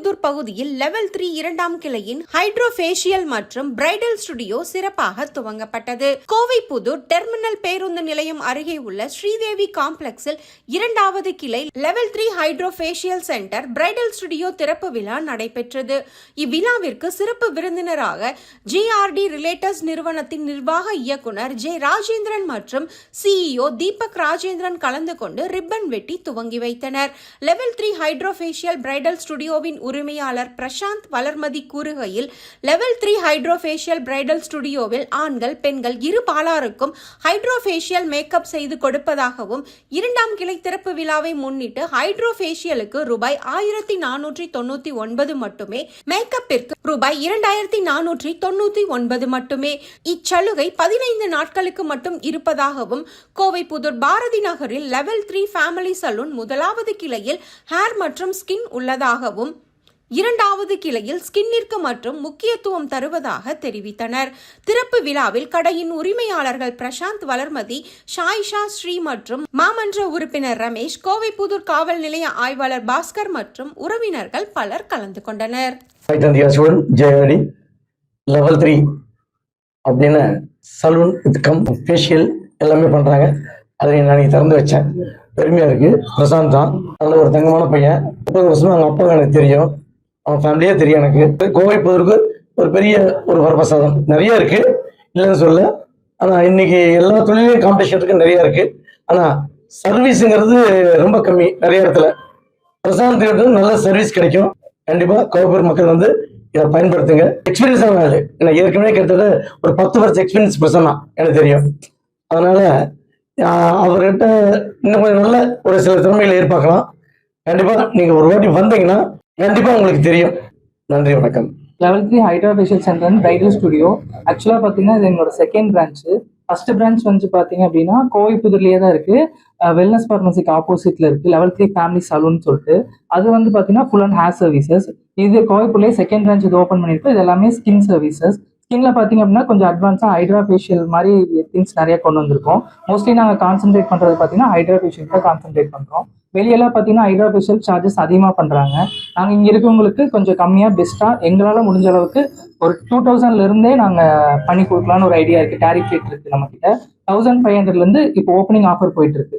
பகுதியில் level three இரண்டாம் கிளையின் ஹைட்ரோஃபேஷியல் மற்றும் பிரைடல் ஸ்டுடியோ சிறப்பாக துவங்கப்பட்டது. கோவை புதூர் டெர்மினல் பேருந்து நிலையம் அருகே உள்ள ஸ்ரீதேவி காம்ப்ளெக்ஸில் இரண்டாவது கிளை level three hydrofacial center bridal studio திறப்பு விழா நடைபெற்றது. இவ்விழாவிற்கு சிறப்பு விருந்தினராக ஜிஆர்டி ரிலேட்டர்ஸ் நிறுவனத்தின் நிர்வாக இயக்குனர் ஜே ராஜேந்திரன் மற்றும் சிஇஓ தீபக் ராஜேந்திரன் கலந்து கொண்டு ரிப்பன் வெட்டி துவங்கி வைத்தனர். லெவல் த்ரீ ஹைட்ரோஃபேஷியல் பிரைடல் ஸ்டுடியோவின் உரிமையாளர் பிரசாந்த் வளர்மதி கூறுகையில் லெவல் த்ரீ ஹைட்ரோஃபேஷியல் பிரைடல் ஸ்டுடியோவில் ஆண்கள் பெண்கள் இரு பாலாருக்கும் ஹைட்ரோஃபேஷியல் மேக்கப் செய்து கொடுப்பதாகவும் இரண்டாம் கிளை திறப்பு விழாவை முன்னிட்டு ஹைட்ரோஃபேஷியலுக்கு ரூபாய் ஆயிரத்தி நானூற்றி தொண்ணூத்தி ஒன்பது மட்டுமே மேக்கப்பிற்கு ரூபாய் இரண்டாயிரத்தி நானூற்றி தொண்ணூத்தி ஒன்பது மட்டுமே. இச்சலுகை பதினைந்து நாட்களுக்கு மட்டும் இருப்பதாகவும் கோவை புதூர் பாரதி நகரில் லெவல் த்ரீ ஃபேமிலி சலூன் முதலாவது கிளையில் ஹேர் மற்றும் ஸ்கின் உள்ளதாகவும் இரண்டாவது கிளையில் ஸ்கின்னிற்கு மற்றும் முக்கியத்துவம் தருவதாக தெரிவித்தனர். திறப்பு விழாவில் கடையின் உரிமையாளர்கள் பிரசாந்த் வளர்மதி ஷாயிஷா ஸ்ரீ மற்றும் மாமன்ற உறுப்பினர் ரமேஷ் கோவை புதூர் காவல் நிலைய ஆய்வாளர் பாஸ்கர் மற்றும் உறவினர்கள் பலர் கலந்து கொண்டனர். இந்தியா லெவல் த்ரீ அப்படின்னு சலூன் வித் கம் ஃபேஷியல் எல்லாமே பண்ணுறாங்க அதை நான் திறந்து வச்சேன். பெருமையாக இருக்குது பிரசாந்த் தான். நல்ல ஒரு தங்கமான பையன். முப்பது வருஷமாக அவங்க அப்பா எனக்கு தெரியும். அவன் ஃபேமிலியே தெரியும் எனக்கு. கோவை போவதற்கு ஒரு பெரிய ஒரு வரப்பிரசாதம். நிறைய இருக்குது இல்லைன்னு சொல்ல ஆனால் இன்னைக்கு எல்லா தொழிலையும் காம்படிஷன் இருக்கு நிறைய இருக்குது ஆனால் சர்வீஸுங்கிறது ரொம்ப கம்மி நிறைய இடத்துல. பிரசாந்த் கிட்ட நல்ல சர்வீஸ் கிடைக்கும். கண்டிப்பாக கோபுர மக்கள் வந்து இதை பயன்படுத்துங்க. எக்ஸ்பீரியன்ஸ் ஆகாது எனக்கு ஏற்கனவே கிட்டத்தட்ட ஒரு பத்து வருஷம் எக்ஸ்பீரியன்ஸ் பர்சன் தான் எனக்கு தெரியும். அதனால அவர்கிட்ட இன்னும் கொஞ்சம் நல்ல ஒரு சில திறமைகளை எதிர்பார்க்கலாம். கண்டிப்பாக நீங்கள் ஒரு வாட்டி வந்தீங்கன்னா கண்டிப்பா உங்களுக்கு தெரியும். நன்றி வணக்கம். Level three hydra facial center bridal studio. ஆக்சுவலாக பார்த்தீங்கன்னா இது எங்களோட செகண்ட் பிரான்ச்சு ஃபர்ஸ்ட் பிரான்ச் வந்து பார்த்தீங்க அப்படின்னா கோவைப்புதூர்லேயே தான் இருக்கு. வெல்னஸ் ஃபார்மசிக்கு ஆப்போசிட்ல இருக்கு. லெவல் த்ரீ ஃபேமிலி சலூன் சொல்லிட்டு. அது வந்து பார்த்தீங்கன்னா ஃபுல் அண்ட் ஹேர் சர்வீசஸ் இது கோவைப்புலேயே செகண்ட் பிரான்ச் இது ஓப்பன் பண்ணியிருக்கு இது எல்லாமே ஸ்கின் சர்வீசஸ் ஸ்கின்ல பார்த்தீங்க அப்படின்னா கொஞ்சம் அட்வான்ஸாக ஹைட்ரா ஃபேஷியல் மாதிரி திங்ஸ் நிறைய கொண்டு வந்திருக்கோம். மோஸ்ட்லி நாங்கள் கான்சென்ட்ரேட் பண்ணுறது பார்த்தீங்கன்னா ஹைட்ரா ஃபேஷியல் தான் கான்சென்ட்ரேட் பண்ணுறோம் வெளியெல்லாம் பார்த்தீங்கன்னா ஹைட்ரா சார்ஜஸ் அதிகமாக பண்ணுறாங்க நாங்கள் இங்கே இருக்கவங்களுக்கு கொஞ்சம் கம்மியாக பெஸ்ட்டாக எங்களால் முடிஞ்ச அளவுக்கு ஒரு டூ தௌசண்ட்லேருந்தே நாங்கள் பண்ணி கொடுக்கலான்னு ஒரு ஐடியா இருக்குது டேரிஃப் ரேட் இருக்குது நம்மக்கிட்ட தௌசண்ட் ஃபைவ் ஹண்ட்ரட்லேருந்து இப்போ ஓப்பனிங் ஆஃபர் போயிட்டு இருக்கு.